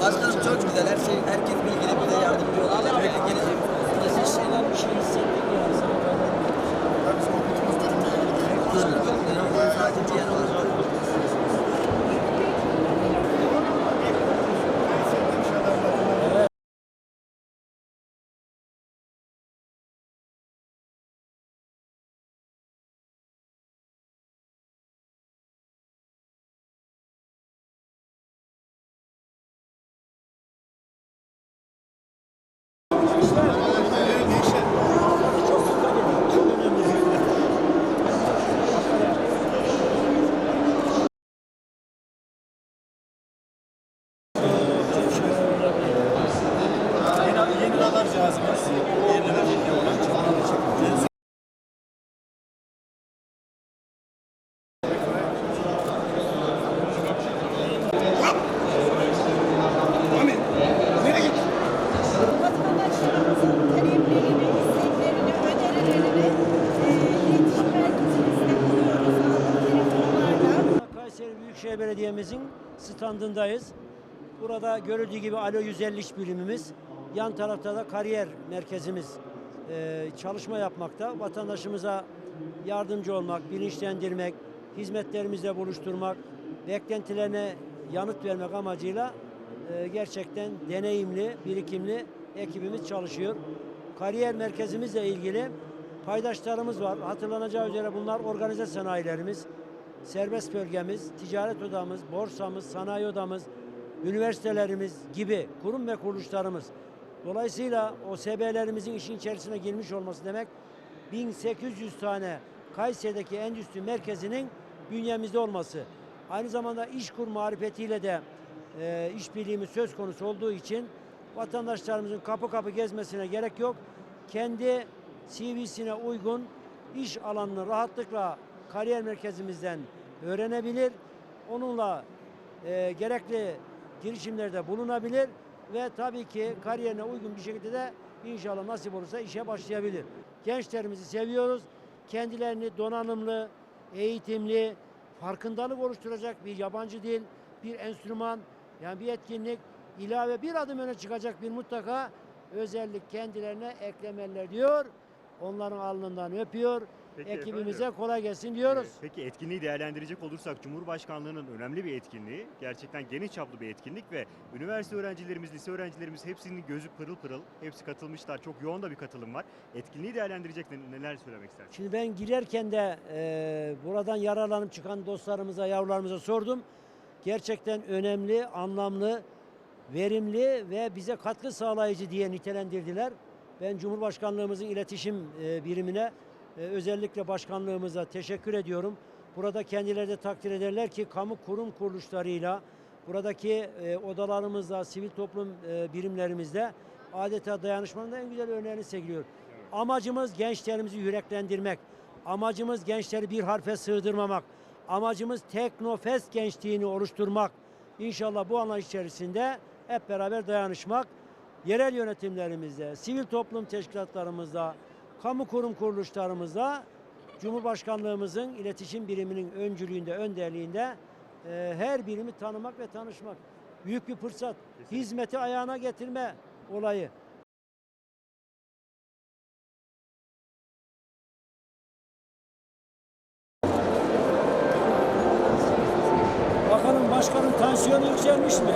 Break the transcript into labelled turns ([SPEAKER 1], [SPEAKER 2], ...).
[SPEAKER 1] Başkanım çok güzel. Her şey, herkes bilgili bize yardımcı olacak. Belki gelecek.
[SPEAKER 2] Mesela şeyler bir şey hissettik yani
[SPEAKER 3] bizim ilgili değil.
[SPEAKER 1] Sadece diğer olarak.
[SPEAKER 2] Belediye'mizin standındayız. Burada görüldüğü gibi Alo 150 iş birimimiz, yan tarafta da kariyer merkezimiz e, çalışma yapmakta. Vatandaşımıza yardımcı olmak, bilinçlendirmek, hizmetlerimizle buluşturmak, beklentilerine yanıt vermek amacıyla e, gerçekten deneyimli, birikimli ekibimiz çalışıyor. Kariyer merkezimizle ilgili paydaşlarımız var. Hatırlanacağı üzere bunlar organize sanayilerimiz, serbest bölgemiz, ticaret odamız, borsamız, sanayi odamız, üniversitelerimiz gibi kurum ve kuruluşlarımız. Dolayısıyla o SB'lerimizin işin içerisine girmiş olması demek 1800 tane Kayseri'deki endüstri merkezinin bünyemizde olması. Aynı zamanda iş kur marifetiyle de e, işbirliğimiz söz konusu olduğu için vatandaşlarımızın kapı kapı gezmesine gerek yok. Kendi CV'sine uygun iş alanını rahatlıkla kariyer merkezimizden öğrenebilir. Onunla e, gerekli girişimlerde bulunabilir ve tabii ki kariyerine uygun bir şekilde de inşallah nasip olursa işe başlayabilir. Gençlerimizi seviyoruz. Kendilerini donanımlı, eğitimli, farkındalık oluşturacak bir yabancı dil, bir enstrüman, yani bir etkinlik, ilave bir adım öne çıkacak bir mutlaka özellik kendilerine eklemeliler diyor. Onların alnından öpüyor.
[SPEAKER 4] Peki
[SPEAKER 2] Ekibimize
[SPEAKER 4] efendim.
[SPEAKER 2] kolay gelsin diyoruz.
[SPEAKER 4] Evet, Peki etkinliği değerlendirecek olursak Cumhurbaşkanlığının önemli bir etkinliği, gerçekten geniş çaplı bir etkinlik ve üniversite öğrencilerimiz, lise öğrencilerimiz hepsinin gözü pırıl pırıl, hepsi katılmışlar. Çok yoğun da bir katılım var. Etkinliği değerlendirecek ne- neler söylemek istersiniz?
[SPEAKER 2] Şimdi ben girerken de e, buradan yararlanıp çıkan dostlarımıza, yavrularımıza sordum. Gerçekten önemli, anlamlı, verimli ve bize katkı sağlayıcı diye nitelendirdiler. Ben Cumhurbaşkanlığımızın iletişim e, birimine e, özellikle başkanlığımıza teşekkür ediyorum. Burada kendileri de takdir ederler ki kamu kurum kuruluşlarıyla buradaki e, odalarımızda, sivil toplum e, birimlerimizde adeta dayanışmanın da en güzel örneğini sergiliyor. Amacımız gençlerimizi yüreklendirmek. Amacımız gençleri bir harfe sığdırmamak. Amacımız teknofest gençliğini oluşturmak. İnşallah bu anlayış içerisinde hep beraber dayanışmak. Yerel yönetimlerimizde, sivil toplum teşkilatlarımızda, kamu kurum kuruluşlarımızda Cumhurbaşkanlığımızın iletişim biriminin öncülüğünde, önderliğinde e, her birimi tanımak ve tanışmak. Büyük bir fırsat. Hizmeti ayağına getirme olayı. Bakalım başkanın tansiyonu yükselmiş mi?